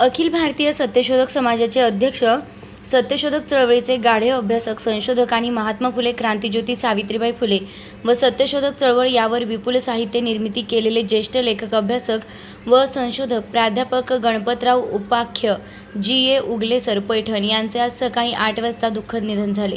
अखिल भारतीय सत्यशोधक समाजाचे अध्यक्ष सत्यशोधक चळवळीचे गाढे अभ्यासक संशोधक आणि महात्मा फुले क्रांतीज्योती सावित्रीबाई फुले व सत्यशोधक चळवळ यावर विपुल साहित्य निर्मिती केलेले ज्येष्ठ लेखक अभ्यासक व संशोधक प्राध्यापक गणपतराव उपाख्य जी ए उगलेसर पैठण यांचे आज सकाळी आठ वाजता दुःखद निधन झाले.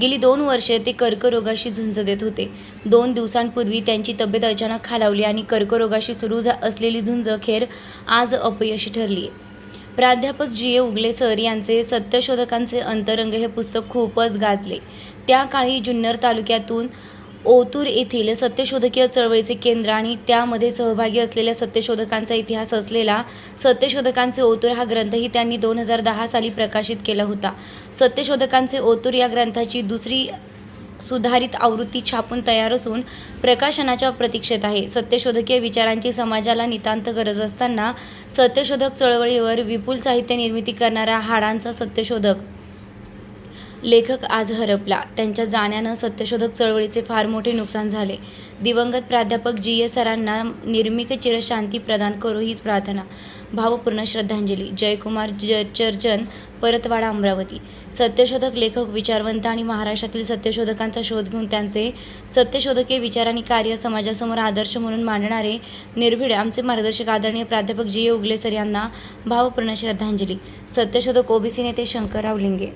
गेली दोन वर्षे ते कर्करोगाशी झुंज देत होते. दोन दिवसांपूर्वी त्यांची तब्येत अचानक खालावली आणि कर्करोगाशी सुरू झा असलेली झुंज खेर आज अपयशी ठरली आहे प्राध्यापक जी ए उगले सर यांचे सत्यशोधकांचे अंतरंग हे पुस्तक खूपच गाजले. त्या काळी जुन्नर तालुक्यातून ओतूर येथील सत्यशोधकीय चळवळीचे केंद्र आणि त्यामध्ये सहभागी असलेल्या सत्यशोधकांचा इतिहास असलेला सत्यशोधकांचे ओतूर हा ग्रंथही त्यांनी दोन हजार दहा साली प्रकाशित केला होता. सत्यशोधकांचे ओतूर या ग्रंथाची दुसरी सुधारित आवृत्ती छापून तयार असून प्रकाशनाच्या प्रतीक्षेत आहे. सत्यशोधकीय विचारांची समाजाला नितांत गरज असताना सत्यशोधक चळवळीवर विपुल साहित्य निर्मिती करणारा हाडांचा सत्यशोधक लेखक आज हरपला. त्यांच्या जाण्यानं सत्यशोधक चळवळीचे फार मोठे नुकसान झाले. दिवंगत प्राध्यापक जी. ए. सरांना निर्मिक चिरशांती प्रदान करू हीच प्रार्थना. भावपूर्ण श्रद्धांजली. जयकुमार ज चर्चन परतवाडा अमरावती. सत्यशोधक लेखक विचारवंत आणि महाराष्ट्रातील सत्यशोधकांचा शोध घेऊन त्यांचे सत्यशोधकीय विचार आणि कार्य समाजासमोर आदर्श म्हणून मांडणारे निर्भीड आमचे मार्गदर्शक आदरणीय प्राध्यापक जी. ए. उगले सर यांना भावपूर्ण श्रद्धांजली. सत्यशोधक ओबीसी नेते शंकरराव लिंगे.